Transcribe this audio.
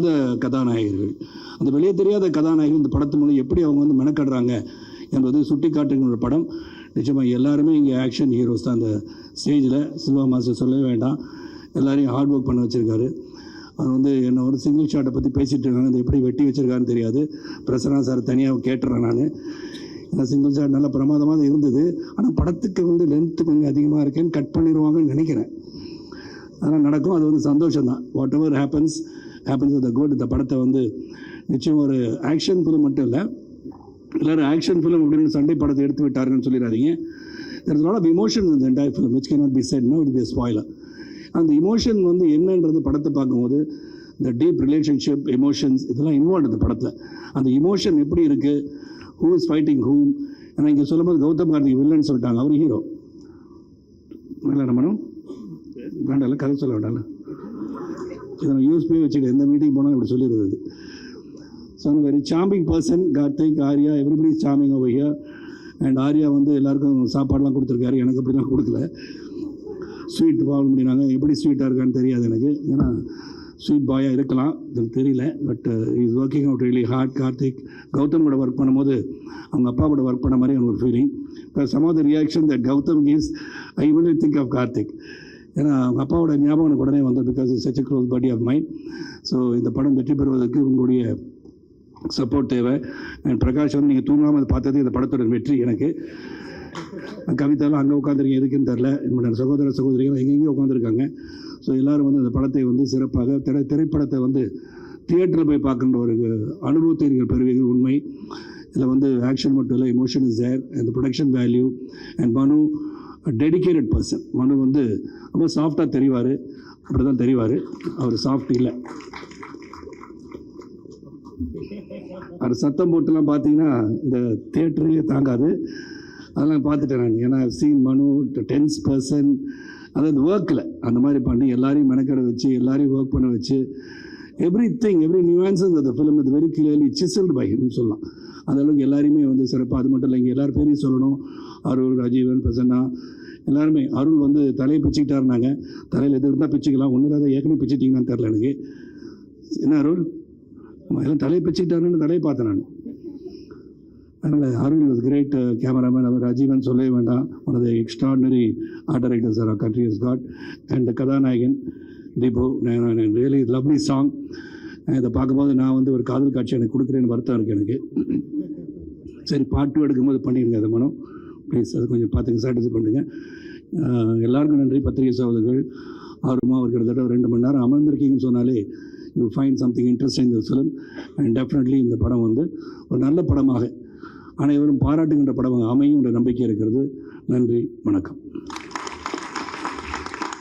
தெரியாத கதாநாயகர்கள். அந்த வெளியே தெரியாத கதாநாயகர்கள் இந்த படத்து மூலம் எப்படி அவங்க வந்து மெனக்கடுறாங்க என்பது சுட்டி காட்டுகின்ற ஒரு படம். நிச்சயமாக எல்லாருமே இங்கே ஆக்ஷன் ஹீரோஸ் தான். அந்த ஸ்டேஜில் சில்வா மாஸ்டர் சொல்லவே வேண்டாம். எல்லாரையும் ஹார்ட் ஒர்க் பண்ண வச்சுருக்காரு. அவர் வந்து என்ன ஒரு சிங்கிள் ஷாட்டை பற்றி பேசிகிட்டு இருக்காங்க. அது எப்படி வெட்டி வச்சிருக்காருன்னு தெரியாது. பிரசன்னா சார் தனியாக கேட்டுறேன் நான். ஏன்னா சிங்கிள் ஷாட் நல்ல பிரமாதமாக இருந்தது. ஆனால் படத்துக்கு வந்து லென்த்து கொஞ்சம் அதிகமாக இருக்கேன்னு கட் பண்ணிடுவாங்கன்னு நினைக்கிறேன். அதெல்லாம் நடக்கும். அது வந்து சந்தோஷம் தான் whatever happens happens with God இந்த படத்தை வந்து நிச்சயம் ஒரு ஆக்ஷன் ஃபிலிம் மட்டும் இல்லை. எல்லோரும் ஆக்ஷன் ஃபிலிம் அப்படின்னு சண்டை படத்தை எடுத்து விட்டாருன்னு சொல்லிடாதீங்க. There's a lot of emotion in the entire film be cannot know it no it அந்த இமோஷன் வந்து என்னன்றது படத்தை பார்க்கும்போது இந்த டீப் ரிலேஷன்ஷிப் எமோஷன்ஸ் இதெல்லாம் இன்வால்வ் இந்த படத்தில். அந்த இமோஷன் எப்படி இருக்குது ஹூ இஸ் ஃபைட்டிங் ஹூம் ஏன்னா இங்கே சொல்லும்போது கௌதம் கார்த்திக் வில்லன்னு சொல்லிட்டாங்க. அவர் ஹீரோ இல்லை நம்மளும் வேண்டாம்ல கதை சொல்ல வேண்டாம்ல. இதை நான் யூஸ் பண்ணி வச்சுக்கிட்டு எந்த மீட்டிங் போனாலும் இப்படி சொல்லிடுறது. So very charming person Karthik Arya everybody charming over here and Arya வந்து எல்லாருக்கும் சாப்பாடெலாம் கொடுத்துருக்காரு. எனக்கு அப்படிலாம் கொடுக்கல. ஸ்வீட் வாங்க முடியினாங்க எப்படி ஸ்வீட்டாக இருக்கான்னு தெரியாது எனக்கு. ஏன்னா ஸ்வீட் பாயாக இருக்கலாம். எனக்கு தெரியல. But is working out really hard Karthik. Gautham கூட ஒர்க் பண்ணும்போது அவங்க அப்பா கூட ஒர்க் பண்ண மாதிரி எனக்கு ஒரு feeling some of the reaction that Gautham gives I will think of Karthik ஏன்னா அவங்க அப்பாவோட ஞாபகம் எனக்கு உடனே வந்தது because such close body of mind so இந்த படம் வெற்றி பெறுவதற்கு உங்களுடைய சப்போர்ட் தேவை. அண்ட் பிரகாஷ் வந்து நீங்கள் தூங்காமல் அதை பார்த்தது இந்த படத்தோட வெற்றி எனக்கு. கவிதாலாம் அங்கே உட்காந்துருக்கீங்க எதுக்குன்னு தெரில என்னோட சகோதர சகோதரிகள் எங்கெங்கேயும் உட்காந்துருக்காங்க ஸோ எல்லாரும் வந்து அந்த படத்தை வந்து சிறப்பாக திரை திரைப்படத்தை வந்து தியேட்டரில் போய் பார்க்குற ஒரு அனுபவத்தை நீங்கள் பெறுவீர்கள் உண்மை. இதில் வந்து ஆக்ஷன் மட்டும் இல்லை emotion is there and production value and Manu dedicated person Manu வந்து ரொம்ப சாஃப்டாக தெரிவார். அப்படி தான் தெரிவார். அவர் சாஃப்ட் இல்லை. அவர் சத்தம் போட்டுலாம் பார்த்தீங்கன்னா இந்த தேட்டரையே தாங்காது. அதெல்லாம் பார்த்துட்டேன் நான். ஏன்னா சீன் மனு டென்ஸ் பர்சன் அதாவது ஒர்க்கில் அந்த மாதிரி பண்ணி எல்லாரையும் மெனக்கடை வச்சு எல்லாரையும் ஒர்க் பண்ண வச்சு எவ்ரி திங் எவ்ரி நியூஆன்சஸ் அந்த ஃபிலிம் இது very clearly chiselled by him சொல்லலாம். அந்த அளவுக்கு எல்லாருமே வந்து சிறப்பாக அது மட்டும் இல்லை இங்கே எல்லார் பேரையும் சொல்லணும். அருள் ராஜீவன் பிரசன்னா எல்லாருமே அருள் வந்து தலையை பிச்சுக்கிட்டாருனாங்க தலையில் எது இருந்தால் பிச்சுக்கலாம். ஒன்றும் இல்லாத ஏற்கனவே பிச்சுட்டிங்கன்னு தெரில எனக்கு. என்ன அருள்? எல்லாம் தலையை பிச்சுக்கிட்டாருன்னு தலையை பார்த்தேன் நான். அதனால் அருள் இஸ் கிரேட் கேமராமேன் அவர் ராஜீவன் சொல்லவே வேண்டாம். One of the extraordinary art directors sir country is God and கதாநாயகன் தீபு ரியலி லவ்லி சாங் இதை பார்க்கும்போது நான் வந்து ஒரு காதல் காட்சி எனக்கு கொடுக்குறேன்னு வருத்தம் இருக்குது எனக்கு. சரி பாட்டு எடுக்கும்போது பண்ணிடுங்க அதை மனம் ப்ளீஸ் அதை கொஞ்சம் பார்த்துங்க சாட்டிஸ்ஃபை பண்ணுங்கள் எல்லாருக்கும் நன்றி பத்திரிகை சகோதரர்கள். ஆர்வமாக அவர் கிட்டத்தட்ட ரெண்டு மணி நேரம் அமர்ந்திருக்கீங்கன்னு சொன்னாலே யூ ஃபைன் சம்திங் இன்ட்ரெஸ்டிங் இந்த ஃபிலிம் அண்ட் டெஃபினெட்லி இந்த படம் வந்து ஒரு நல்ல படமாக அனைவரும் பாராட்டுகின்ற படமாக அமையும் என்ற நம்பிக்கை இருக்கிறது. நன்றி வணக்கம்.